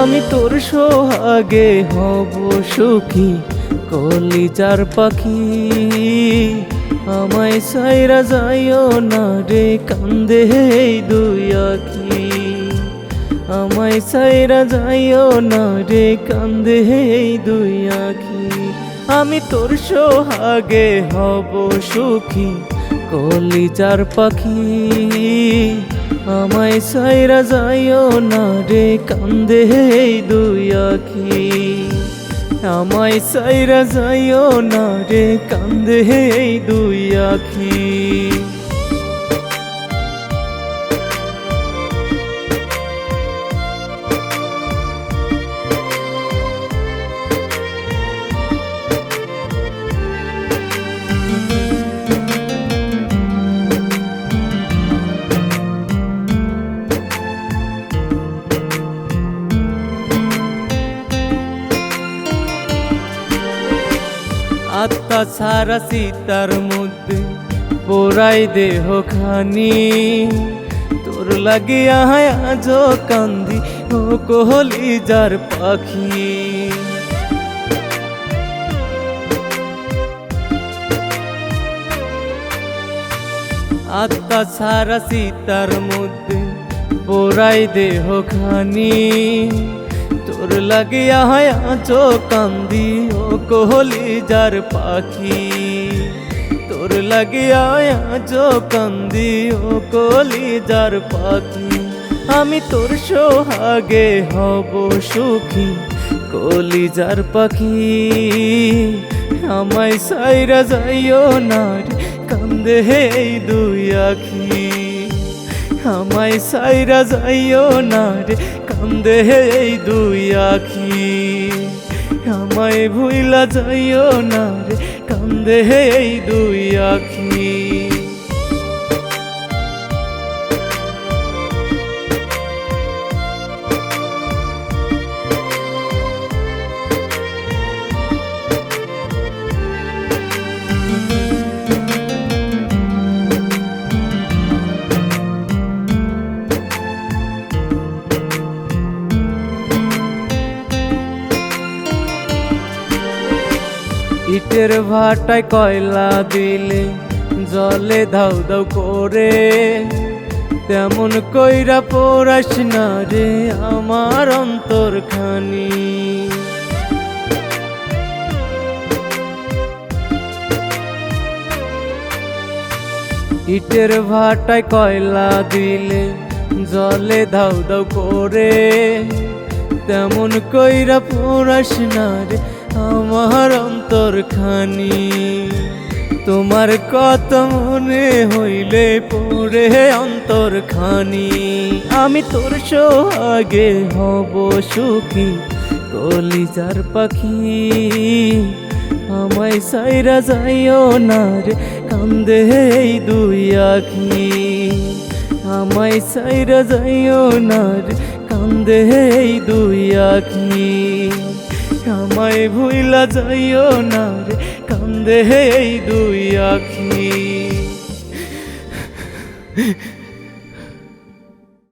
আমি তোর সোহাগে হব সুখী, কলিজার পাখি। আমায় সাইরা যাইও না রে কান্দে দুই আখি। আমায় সাইরা যাইও না রে কান্দে দুই আখি। আমি তোর সোহাগে হব সুখী, কলিজার পাখি। আমায় সাইরা যাইও না রে কান্দে দুই আখি। আমায় সাইরা যাইও না রে কান্দে দুই আখি। আত্মা সারা সীতার মধ্যে পোড়াই দেহ খানি। তোর লাগিয়া আজ কান্দি, ও কোহলি যার পাখি। আত্মা সারা সীতার মধ্যে পোড়াই দেহ খানি। তোর লাগিয়া হয় আচো কান্দি কোহলি যার পাখি। তোর লাগিয়া আচো কান্দি ও কোহলি যার পাখি। আমি তোর সোহাগে হব সুখী কলিজার পাখি। আমায় সাইরা যাইও না কান্দে এই দুই আখি। আমায় সাইরা যাইও না রে, কান্দে এই দুই আখি। আমায় ভুইলা যাইও না রে কান্দে এই দুই আখি। ইটের ভাটায় কয়লা দিলে জলে ধাউ ধাউ করে। তেমন কইরা পড়াস না রে আমার অন্তর খানি ইটের ভাটায় কয়লা দিলে জলে ধাউ ধাউ করে। তেমন কইরা পড়াস না রে, আমার অন্তর খানি তোমার কত মনে হইলে পড়ে অন্তর খানি আমি তোর সোহাগে হব সুখী, কলিজার পাখি। আমায় সাইরা যাইও না রে, কান্দে এই দুই আখি। আমায় সাইরা যাইও না কান্দে এই দুই আখি। আমায় ভুইলা যাইও না কান্দে এই দুই আখি।